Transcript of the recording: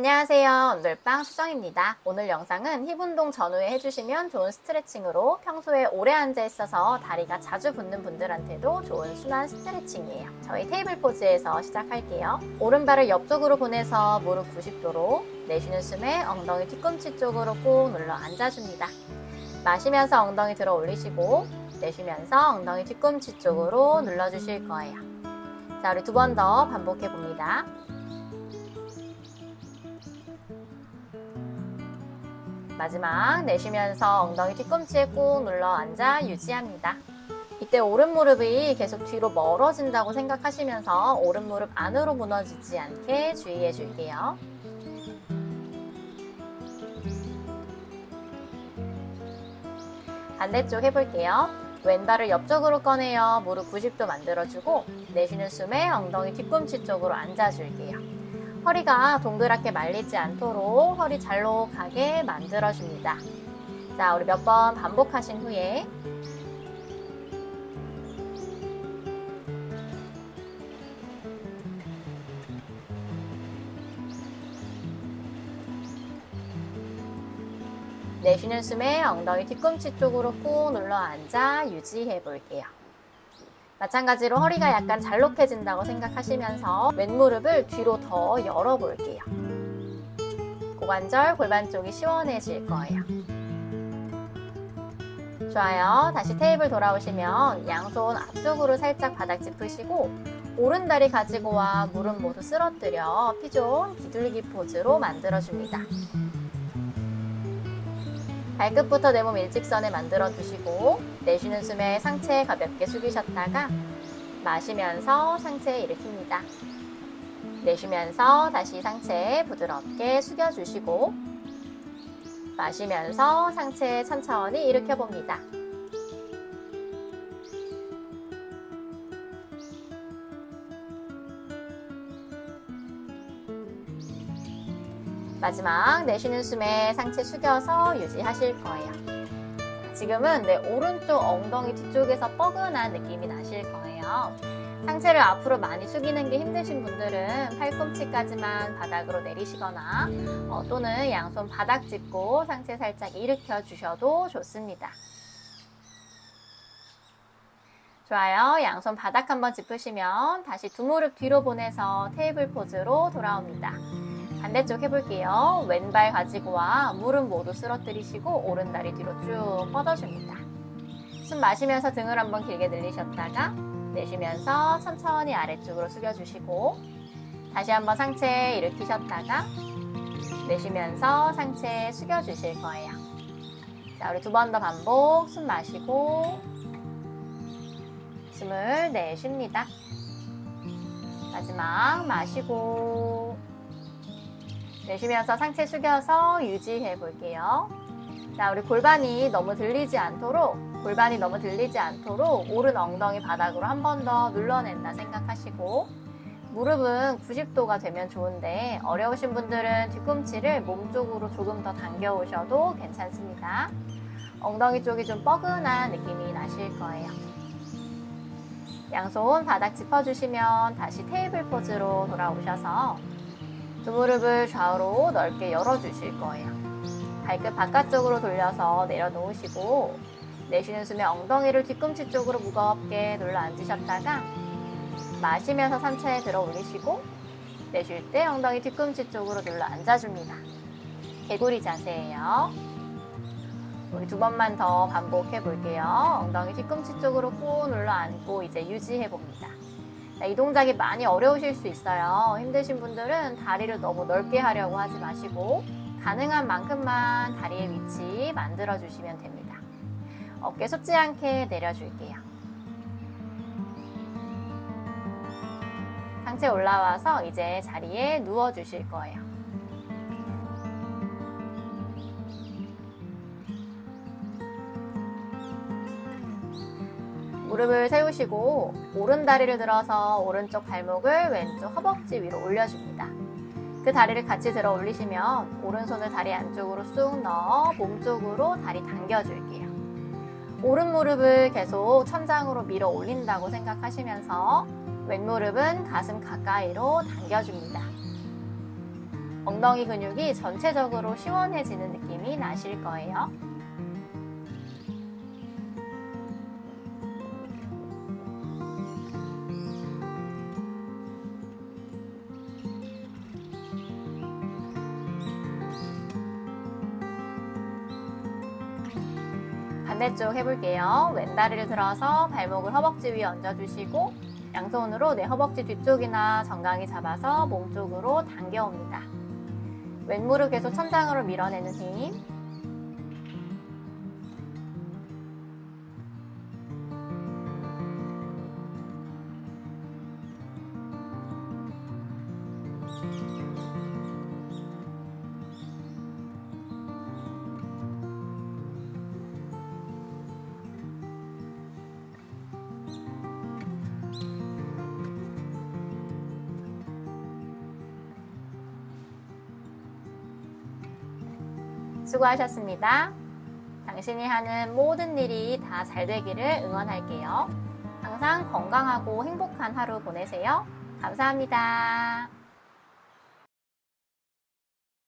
안녕하세요. 언들빵 수정입니다. 오늘 영상은 힙 운동 전후에 해주시면 좋은 스트레칭으로 평소에 오래 앉아 있어서 다리가 자주 붓는 분들한테도 좋은 순환 스트레칭이에요. 저희 테이블 포즈에서 시작할게요. 오른발을 옆쪽으로 보내서 무릎 90도로 내쉬는 숨에 엉덩이 뒤꿈치 쪽으로 꾹 눌러 앉아줍니다. 마시면서 엉덩이 들어 올리시고 내쉬면서 엉덩이 뒤꿈치 쪽으로 눌러주실 거예요. 자, 우리 두 번 더 반복해 봅니다. 마지막 내쉬면서 엉덩이 뒤꿈치에 꾹 눌러 앉아 유지합니다. 이때 오른 무릎이 계속 뒤로 멀어진다고 생각하시면서 오른 무릎 안으로 무너지지 않게 주의해 줄게요. 반대쪽 해볼게요. 왼발을 옆쪽으로 꺼내어 무릎 90도 만들어주고 내쉬는 숨에 엉덩이 뒤꿈치 쪽으로 앉아줄게요. 허리가 동그랗게 말리지 않도록 허리 잘록하게 만들어줍니다. 자, 우리 몇 번 반복하신 후에 내쉬는 숨에 엉덩이 뒤꿈치 쪽으로 꾹 눌러 앉아 유지해 볼게요. 마찬가지로 허리가 약간 잘록해진다고 생각하시면서 왼무릎을 뒤로 더 열어 볼게요. 고관절, 골반 쪽이 시원해질 거예요. 좋아요. 다시 테이블 돌아오시면 양손 앞쪽으로 살짝 바닥 짚으시고 오른 다리 가지고 와 무릎 모두 쓰러뜨려 피존 비둘기 포즈로 만들어줍니다. 발끝부터 내 몸 일직선에 만들어 두시고 내쉬는 숨에 상체 가볍게 숙이셨다가 마시면서 상체 일으킵니다. 내쉬면서 다시 상체 부드럽게 숙여주시고 마시면서 상체 천천히 일으켜 봅니다. 마지막 내쉬는 숨에 상체 숙여서 유지하실 거예요. 지금은 내 오른쪽 엉덩이 뒤쪽에서 뻐근한 느낌이 나실 거예요. 상체를 앞으로 많이 숙이는 게 힘드신 분들은 팔꿈치까지만 바닥으로 내리시거나 어, 또는 양손 바닥 짚고 상체 살짝 일으켜 주셔도 좋습니다. 좋아요. 양손 바닥 한번 짚으시면 다시 두 무릎 뒤로 보내서 테이블 포즈로 돌아옵니다. 반대쪽 해볼게요. 왼발 가지고 와 무릎 모두 쓰러뜨리시고 오른 다리 뒤로 쭉 뻗어줍니다. 숨 마시면서 등을 한번 길게 늘리셨다가 내쉬면서 천천히 아래쪽으로 숙여주시고 다시 한번 상체 일으키셨다가 내쉬면서 상체 숙여주실 거예요. 자, 우리 두 번 더 반복. 숨 마시고 숨을 내쉽니다. 마지막 마시고 내쉬면서 상체 숙여서 유지해 볼게요. 자, 우리 골반이 너무 들리지 않도록, 골반이 너무 들리지 않도록 오른 엉덩이 바닥으로 한 번 더 눌러낸다 생각하시고, 무릎은 90도가 되면 좋은데, 어려우신 분들은 뒤꿈치를 몸 쪽으로 조금 더 당겨 오셔도 괜찮습니다. 엉덩이 쪽이 좀 뻐근한 느낌이 나실 거예요. 양손 바닥 짚어주시면 다시 테이블 포즈로 돌아오셔서 두 무릎을 좌우로 넓게 열어주실 거예요. 발끝 바깥쪽으로 돌려서 내려놓으시고 내쉬는 숨에 엉덩이를 뒤꿈치 쪽으로 무겁게 눌러 앉으셨다가 마시면서 상체에 들어 올리시고 내쉴 때 엉덩이 뒤꿈치 쪽으로 눌러 앉아줍니다. 개구리 자세예요. 우리 두 번만 더 반복해 볼게요. 엉덩이 뒤꿈치 쪽으로 꾹 눌러 앉고 이제 유지해 봅니다. 이 동작이 많이 어려우실 수 있어요. 힘드신 분들은 다리를 너무 넓게 하려고 하지 마시고 가능한 만큼만 다리의 위치 만들어 주시면 됩니다. 어깨 솟지 않게 내려줄게요. 상체 올라와서 이제 자리에 누워 주실 거예요. 무릎을 세우시고 오른 다리를 들어서 오른쪽 발목을 왼쪽 허벅지 위로 올려줍니다. 그 다리를 같이 들어 올리시면 오른손을 다리 안쪽으로 쑥 넣어 몸 쪽으로 다리 당겨줄게요. 오른 무릎을 계속 천장으로 밀어 올린다고 생각하시면서 왼무릎은 가슴 가까이로 당겨줍니다. 엉덩이 근육이 전체적으로 시원해지는 느낌이 나실 거예요. 반대쪽 해볼게요. 왼다리를 들어서 발목을 허벅지 위에 얹어주시고 양손으로 내 허벅지 뒤쪽이나 정강이 잡아서 몸 쪽으로 당겨옵니다. 왼무릎 계속 천장으로 밀어내는 힘. 수고하셨습니다. 당신이 하는 모든 일이 다 잘 되기를 응원할게요. 항상 건강하고 행복한 하루 보내세요. 감사합니다.